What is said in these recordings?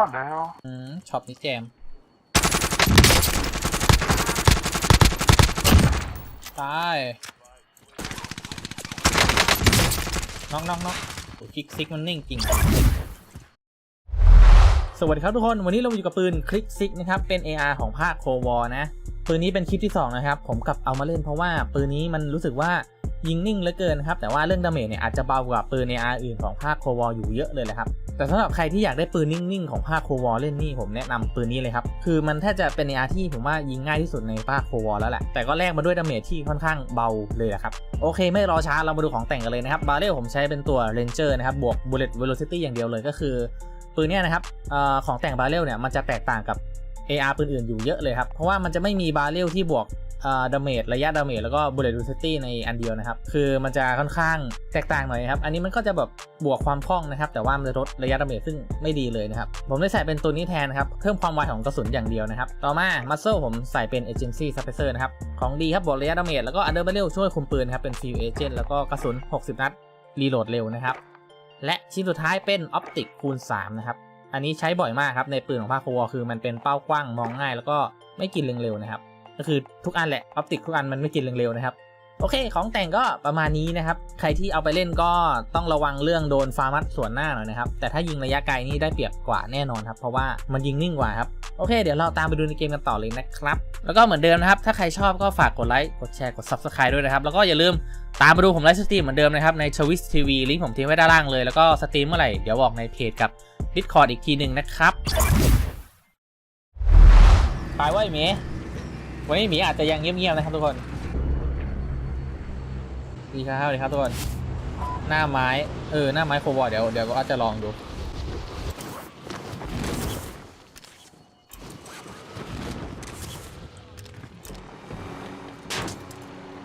What the hell? อืมช็อปนี้แจม ตายน็อกน็อกน็อกโอ้คลิกซิกมันนิ่งจริง สวัสดีครับทุกคน วันนี้เราอยู่กับปืนคลิกซิกนะครับ เป็น AR ของภาคโควอนะ ปืนนี้เป็นคลิปที่ 2 นะครับ ผมกลับเอามาเล่นเพราะว่าปืนนี้มันรู้สึกว่า ยิงนิ่งเหลือเกินครับแต่ว่าเรื่องดาเมจเนี่ยอาจจะเบากว่าปืน AR อื่นของภาคโควออยู่เยอะเลยแหละครับแต่สำหรับใครที่อยากได้ปืนนิ่งๆของภาคโควอเล่นนี่ผมแนะนำปืนนี้เลยครับคือมันแทบจะเป็น AR ที่ผมว่ายิงง่ายที่สุดในภาคโควอแล้วแหละแต่ก็แลกมาด้วยดาเมจที่ค่อนข้างเบาเลยแหละครับโอเค ไม่รอช้าเรามาดูของแต่งกันเลยนะครับบาเรลผมใช้เป็นตัว Ranger นะครับบวก Bullet Velocity อย่างเดียวเลยก็คือปืนเนี้ยนะครับอของแต่งบาเรลเนี่ยมันจะแตกต่างกับ AR ปืนอื่นอยู่เยอะเลยครับ เพราะว่ามันจะไม่มีบาเรลที่บวก ดาเมจระยะดาเมจแล้วก็ bullet velocity ในอันเดียวนะครับ คือมันจะค่อนข้างแตกต่างหน่อยนะครับ อันนี้มันก็จะแบบบวกความคล่องนะครับ แต่ว่ามันจะลดระยะดาเมจซึ่งไม่ดีเลยนะครับ ผมได้ใส่เป็นตัวนี้แทนนะครับ เพิ่มความไวของกระสุนอย่างเดียวนะครับ ต่อมา muzzle ผมใส่เป็น agency suppressor นะครับ ของดีครับบวกระยะดาเมจแล้วก็ under barrel ช่วยคุมปืนครับเป็น field agent แล้วก็กระสุน 60 นัดรีโหลดเร็วนะครับและชิ้นสุดท้ายเป็น optic คูณ3นะครับอันนี้ใช้บ่อยมากครับในปืนของภาคโควคือมันเป็นเป้ากว้างมองง่าย แล้วก็ไม่กินเร็วๆนะครับ ก็คือทุกอันแหละออปติกทุกอันมันไม่กินเร็วๆนะครับโอเค ของแต่งก็ประมาณนี้นะครับ ใครที่เอาไปเล่นก็ต้องระวังเรื่องโดนฟาร์มัสส่วนหน้าหน่อยนะครับ แต่ถ้ายิงระยะไกลนี่ได้เปรียบกว่าแน่นอนครับ เพราะว่ามันยิงนิ่งกว่าครับ โอเค เดี๋ยวเราตามไปดูในเกมกันต่อเลยนะครับ แล้วก็เหมือนเดิมนะครับ ถ้าใครชอบก็ฝากกดไลค์ กดแชร์ กด Subscribe ด้วยนะครับ แล้วก็อย่าลืมตามมาดูผมไลฟ์สตรีมเหมือนเดิมนะครับในชวิสทีวีลิงก์ผมทิ้งไว้ด้านล่างเลย แล้วก็สตรีมเมื่อไหร่เดี๋ยวบอกในเพจกับ Discord อีกทีหนึ่งนะครับ ไปไว้เม วันนี้หมีอาจจะยังเงียบๆนะครับทุกคน ดีครับสวัสดีครับทุกคน หน้าไม้ เออ หน้าไม้โคบอลเดี๋ยวเดี๋ยวก็อาจจะลองดู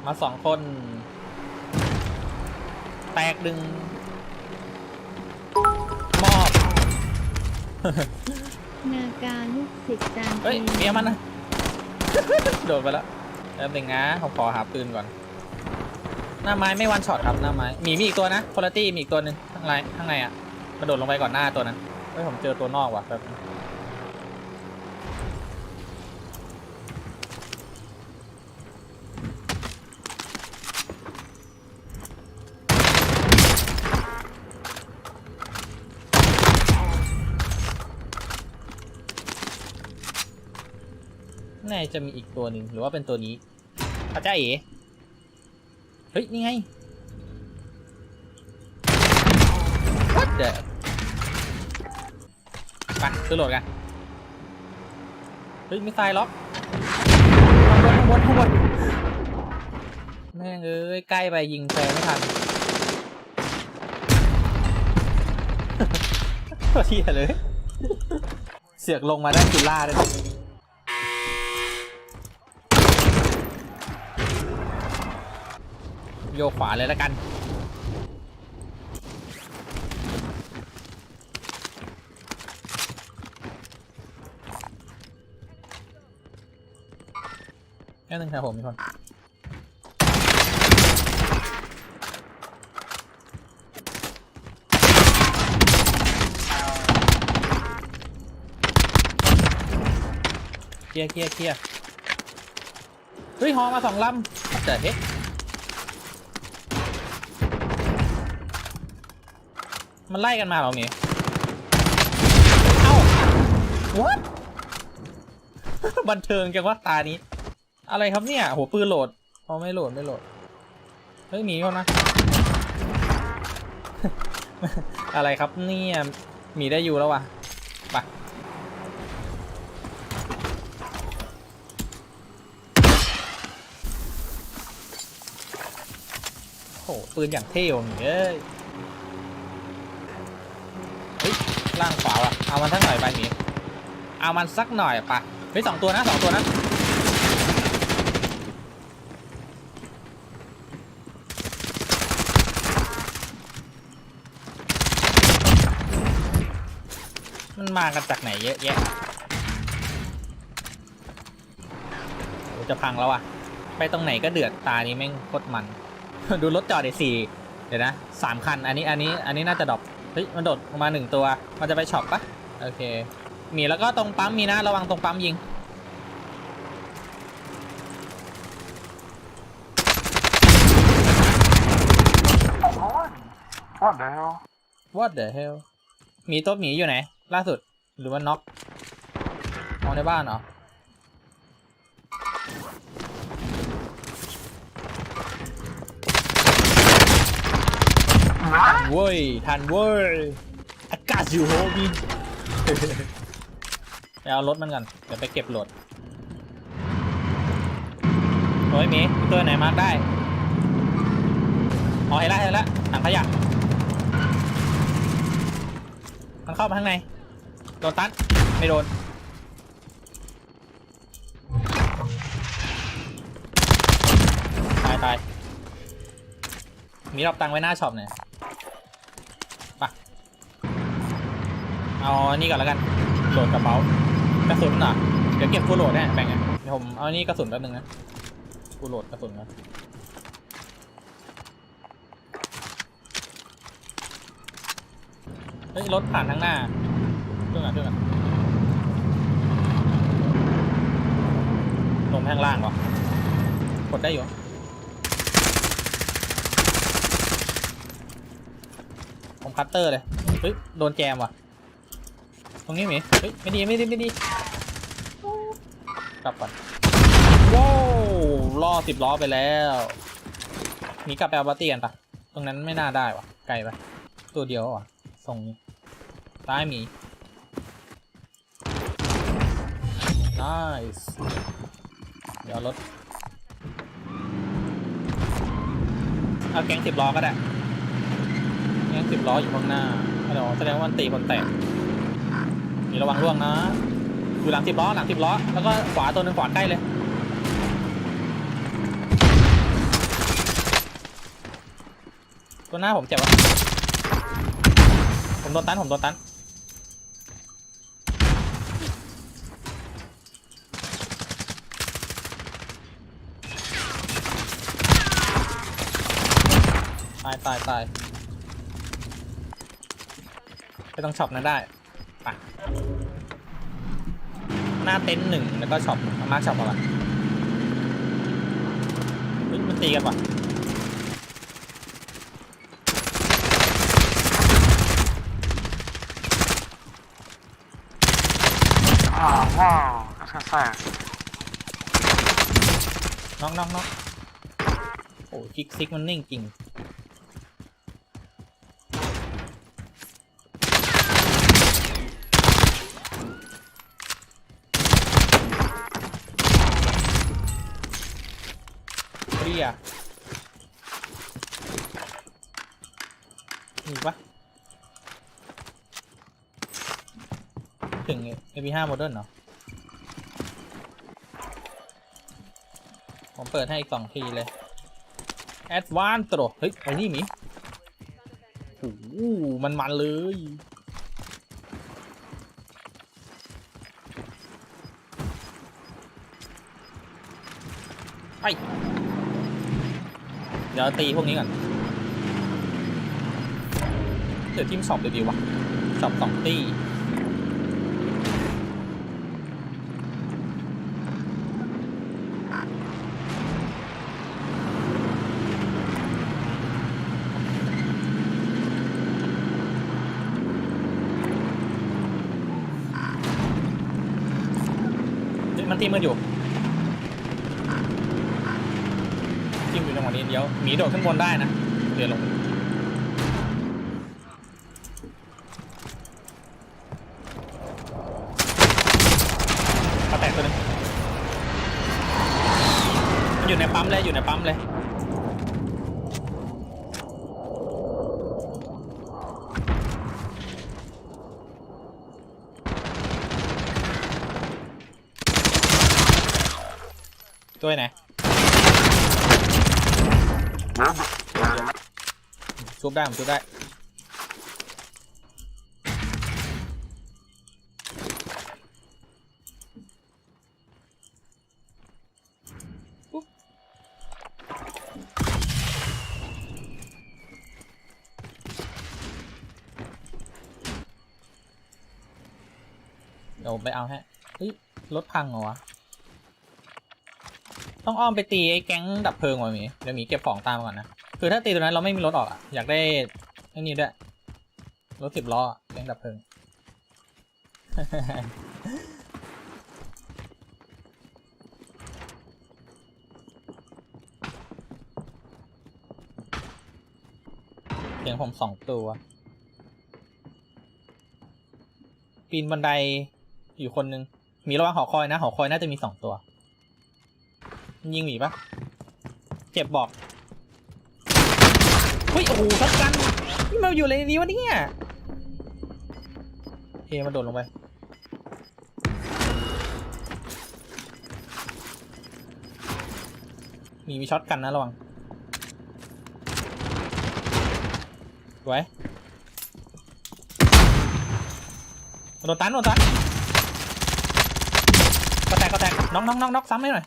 มาสองคน แตกดึง มอบ นาการลูกศิษย์จานเฮ้ยเองเมียมันนะ โดดไปแล้วแป๊บหนึงนะผมขอหาปืนก่อน หน้าไม้ไม่วันช็อตครับหน้าไม้มีมีอีกตัวนะคุณตี้มีอีกตัวหนึ่งข้างในข้างในอะกระโดดลงไปก่อนหน้าตัวนั้นเฮ้ยผมเจอตัวนอกว่ะแบบ นึงข้าจะมีอีกตัวหนึ่งหรือว่าเป็นตัวนี้พระเจ้าเอ๋เฮ้ย นี่ไง What the ไปขึ้นโหลดกัน เฮ้ย ไม่ตายล็อกข้างบนข้างบนข้างบนแม่งเอ้ย ใกล้ไปยิงแฟร์ไม่ทันเที่ยเลย เสือกลงมาได้คิลล่าด้วยนะ โยขวาเลยแล้วกัน แค่นึงครับผมมีคนเคลียร์เคลียร์เคลียร์เฮ้ยฮอมาสองลำเจ๋เฮ้ มันไล่กันมาเหรอเมีเอ้า what บันเทิงจังวะตานี้ อะไรครับเนี่ยโหปืนโหลดเอาไม่โหลดไม่โหลด เฮ้ยหมีคนนะ อะไรครับเนี่ยหมีได้อยู่แล้ววะไปโหปืนอย่างเท่ว่ะหมีเอ้ยเฮ้ย ล่างขวาว่ะเอามันสักหน่อยไปหมีเอามันสักหน่อยปะเฮ้ยสองตัวนะสองตัวนะมันมากันจากไหนเยอะแยะโอจะพังแล้วอะไปตรงไหนก็เดือดตานี้แม่งโคตรมัน ดูรถจอดไอ้สี่เดี๋ยวนะสามคัน อันนี้อันนี้อันนี้น่าจะดรอป เฮ้ยมันโดดลงมาหนึ่งตัว มันจะไปช็อปปะโอเค มีแล้วก็ตรงปั๊มมีนะระวังตรงปั๊มยิง What the hell? What the hell มีตัวหมีอยู่ไหน ล่าสุดหรือว่าน็อกเอาในบ้านเหรอ เว้ย ทันเว้ย อากาศอยู่โฮมีไปเอารถมันก่อน เดี๋ยวไปเก็บโหลดโอ้ยมีตัวไหนมาได้อ๋อเห็นแล้วเห็นแล้วถังขยะมันเข้ามาข้างใน โดนตันไม่โดน ตายตายมีรับตังไว้หน้าช็อปหน่อย เอาอันนี้ก่อนแล้วกันโหลดกระเป๋ากระสุนเหรอเดี๋ยวเก็บฟูโหลดแน่แบ่งกันเดี๋ยวผมเอาอันนี้กระสุนแป๊บนึงนะฟูโหลดกระสุนนะเฮ้ยรถผ่านทางหน้าเพื่อนกันเพื่อนกันลงข้างล่างวะกดได้อยู่ผมคัตเตอร์เลยเฮ้ยโดนแจมว่ะ ตรงนี้มีเฮ้ยไม่ดีไม่ดีไม่ดีกลับก่อนว้าวล่อสิบล้อไปแล้วมีกลับไปเอาบัตตี้กันปะตรงนั้นไม่น่าได้วะไกลไปตัวเดียวว่ะทรงซ้ายมี nice เดี๋ยวรถเอาแก๊งสิบล้อก็ได้งั้นสิบล้ออยู่ข้างหน้าฮัลโหลแสดงว่ามันตีคนแตก มีระวังร่วงนะ อยู่หลังสิบล้อหลังสิบล้อ แล้วก็ขวาตัวหนึ่งขวาใกล้เลย ตัวหน้าผมเจ็บวะผมโดนตันผมโดนตันตายตายตายไปต้องช็อปนั้นได้ ไปหน้าเต็นท์หนึ่งแล้วก็ช็อปเอามาร์คช็อปเอาละเฮ้ยมันตีกันว่ะ Oh, wow. I was gonna say. น็อกน็อกน็อกโอ้คิกซิกมันนิ่งจริง ยมีปะถึง AP5 Modern เหรอผมเปิดให้อีกสองทีเลย Advance ตัวเฮ้ย ไอ้นี่มีโอ้โหมันมันเลย ไป เดี๋ยวตีพวกนี้ก่อน เดี๋ยวทีมช็อปเดี๋ยวดีวะช็อปสองตีมันตีมืออยู่ ทีมอยู่จังหวะนี้เดี๋ยวหมีโดดขึ้นบนได้นะเดี๋ยวลงกระแตกตัวหนึงอยู่ในปั๊มเลยอยู่ในปั๊มเลย ตัวไหน ชุบได้ผมชุบได้ปุ๊บเดี๋ยวยวผมไปเอาให้เฮ้ยรถพังเหรอวะ ต้องอ้อมไปตีไอ้แก๊งดับเพลิงว่ะมีเดี๋ยวมีเก็บของตามก่อนนะคือถ้าตีตัวนั้นเราไม่มีรถออกอะอยากได้ไอ้นี่ด้วยรถสิบล้อแก๊งดับเพลิงเสียงผมสองตัว ปีนบันไดอยู่คนนึง มีระวังหอคอยนะ หอคอยน่าจะมีสองตัว ยิงหมีปะเจ็บบอกเฮ้ยโอ้โหทัดกันนี่มาอยู่เลยในนี้วะเนี่ยเอมาโดดลงไปมีมีช็อตกันนะระวังไว้โดนตันโดนตันก็แตกก็แตกน็อกน็อกน็อกน็อกซ้ำให้หน่อย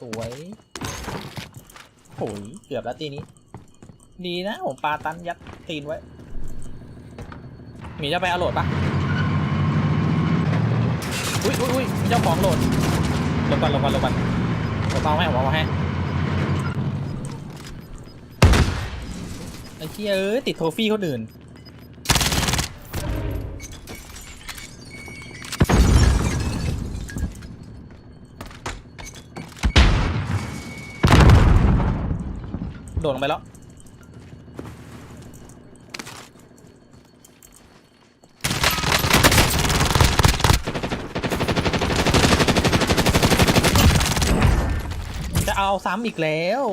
สวยโอ้ยเกือบแล้วตีนี้ ดีนะ ผมปาตันยัดตีนไว้มีจะไปเอาโหลดปะอุ้ยอุ้ยอุ้ยเจ้าของโหลดลงก่อนลงก่อนลงก่อนผมเอาให้ผมเอาให้ไอ้เชี่ยเอ้ยติดโทฟี่คนอื่น โดดลงไปแล้ว จะเอาซ้ำอีกแล้ว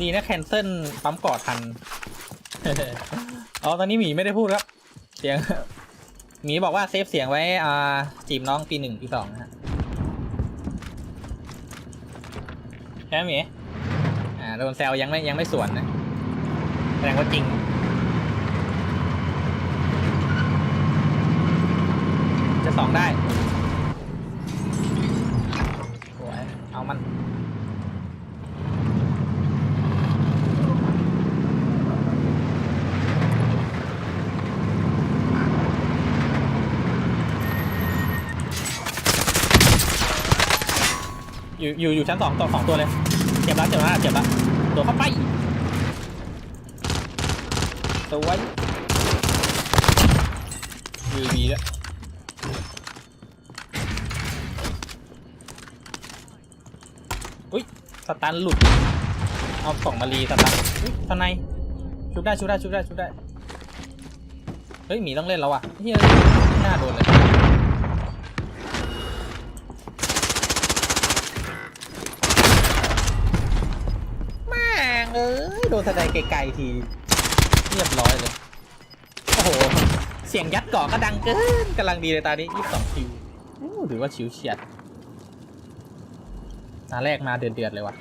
ดีนะแคนเซิลปั๊มกอดทัน อ๋อ ตอนนี้หมีไม่ได้พูดครับ เสียง หมีบอกว่าเซฟเสียงไว้ อ่า จีบน้องปีหนึ่งปีสองนะฮะ ช่ไหมหมีอ่าโดนแซวยังไม่ยังไม่สวนนะแสดงว่าจริงจะสองได้สวยเอามัน อยู่อยู่อยู่ชั้นสองตัวสองตัวเลยเจ็บแล้วเจ็บแล้วเจ็บแล้วโดดเข้าไปสวยยูบีด้วยอุ้ยสตันหลุดเอาสองมารีสตันอุ้ยทนายชุบได้ชุบได้ชุบได้ชุบได้เฮ้ยหมีต้องเล่นแล้วว่ะเฮ้ยไม่น่าโดนเลย แม่งเอ้ยโดนทนายไกลๆทีเรียบร้อยเลย โอ้โห เสียงยัดเกาะก็ดังเกินกำลังดีเลยตานี้ยี่สิบสองคิวถือว่าชิวเฉียดตาแรกมาเดือดๆเลยว่ะ